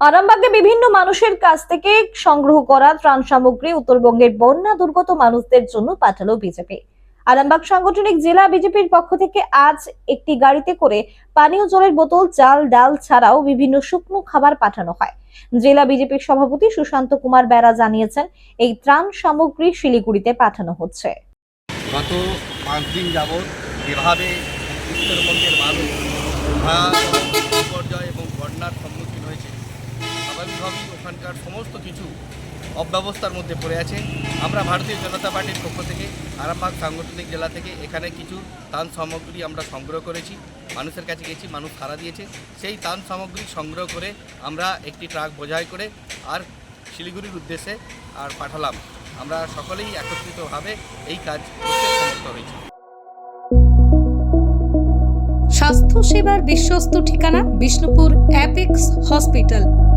আরামবাগে বিভিন্ন মানুষের কাছ থেকে সংগ্রহ করা ত্রাণ সামগ্রী উত্তরবঙ্গের বন্যা দুর্গত মানুষদের জন্য পাঠালো বিজেপি। আরামবাগ সাংগঠনিক জেলা বিজেপির পক্ষ থেকে আজ একটি গাড়িতে করে পানীয় জলের বোতল, চাল, ডাল ছাড়াও বিভিন্ন শুকনো খাবার পাঠানো হয়। জেলা বিজেপির সভাপতি সুশান্ত কুমার বেরা জানিয়েছেন, এই ত্রাণ সামগ্রী শিলিগুড়িতে পাঠানো হচ্ছে। গত পাঁচ দিন যাবৎ যেভাবে উত্তরবঙ্গের মানুষ স্বাভাবিকভাবেই ওখানকার সমস্ত কিছু অব্যবস্থার মধ্যে পড়ে আছে। আমরা ভারতীয় জনতা পার্টির পক্ষ থেকে আরামবাগ সাংগঠনিক জেলা থেকে এখানে কিছু তান সামগ্রী আমরা সংগ্রহ করেছি। মানুষের কাছে গেছি, মানুষ সারা দিয়েছে। সেই তান সামগ্রী সংগ্রহ করে আমরা একটি ট্রাক বোঝাই করে আর শিলিগুড়ির উদ্দেশ্যে আর পাঠালাম। আমরা সকলেই একত্রিতভাবে এই কাজ করতে সমর্থ হয়েছি। স্বাস্থ্য সেবার বিশ্বস্ত ঠিকানা, বিষ্ণুপুর অ্যাপেক্স হসপিটাল